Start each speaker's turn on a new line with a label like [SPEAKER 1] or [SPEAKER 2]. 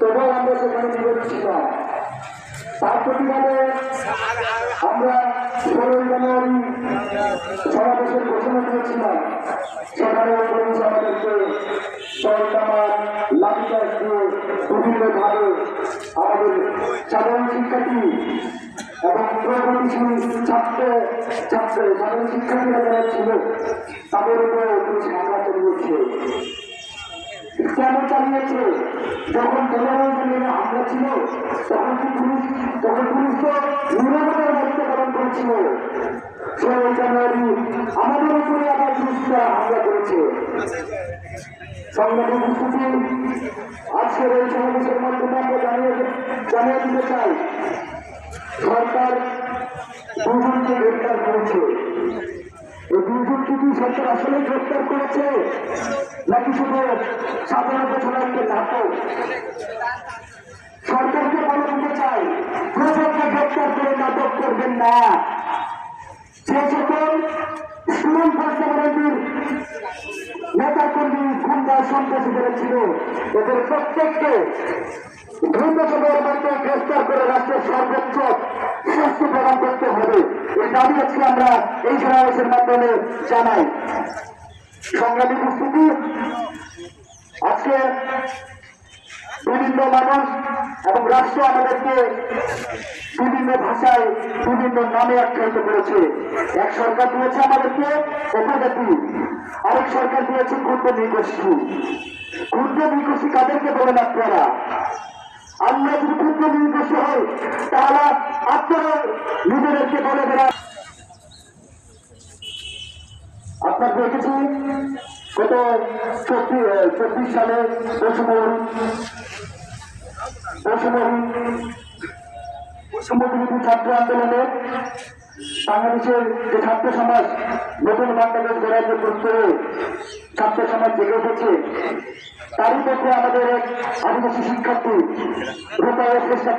[SPEAKER 1] তবুও আমরা সেখানে নিবেদন ছিলাম তার প্রতিবাদে আমরা ষোলোই জানুয়ারি সমাবেশের ঘোষণা দিয়েছিলাম সেখানে আমাদেরকে দলকামান লাভিকা দিয়ে বিভিন্নভাবে সাধারণ এবং প্রগতিশীল ছাত্র ছাত্র, সাধারণ শিক্ষার্থীরা যারা ছিল, তাদের উপরে পুলিশ হামলা চালিয়েছে কেন চালিয়েছে যখন জনগণের হামলা ছিল, তখন কি পুলিশ তখন পুলিশ তো নিরাপত্তার দায়িত্ব পালন করেছিল। ষোলোই জানুয়ারি আমাদের উপরে আবার পুলিশরা হামলা করেছে। সংবাদ উপস্থিতি এই সমাবেশের মাধ্যমে, আমরা জানিয়ে জানিয়ে দিতে চাই, সরকার দুজনকে গ্রেপ্তার করেছে। এই কি সরকার আসলে করেছে। নাকি শুধু একটা নাটক? সরকারকে বলে দিতে চাই দুজনকে গ্রেপ্তার করে নাটক করবেন না। যে সকল স্টুডেন্ট কনস্টেবলের নেতা কর্মী ছিল, এদের প্রত্যেককে সময়ের মধ্যে গ্রেফতার করে রাষ্ট্রের সর্বোচ্চ দাবি আজকে আমরা এই সমাবেশের মাধ্যমে জানাই। সংগ্রামী উপস্থিতি, আজকে বিভিন্ন মানুষ এবং রাষ্ট্র আমাদেরকে বিভিন্ন ভাষায়, বিভিন্ন নামে আখ্যায়িত করেছে। এক সরকার দিয়েছে আমাদেরকে উপজাতি আরেক সরকার দিয়েছে ক্ষুদ্র নিগোষ্ঠী। ক্ষুদ্র নিগোষ্ঠী কাদেরকে বলেন আপনারা? আমরা যদি ক্ষুদ্র নিগোষ্ঠী হই নিজেদেরকে বলে বেড়া আপনার দেখেছি গত চব্বিশ সালে পশ্চিমবঙ্গ পশ্চিমবঙ্গ ছাত্র আন্দোলনে বাংলাদেশের যে ছাত্র সমাজ নতুন বাংলাদেশ গড়ার যে প্রত্যয়ে ছাত্র সমাজ জেগে উঠেছে, তারই মধ্যে আমাদের এক আদিবাসী শিক্ষার্থী রূপায় চেষ্টা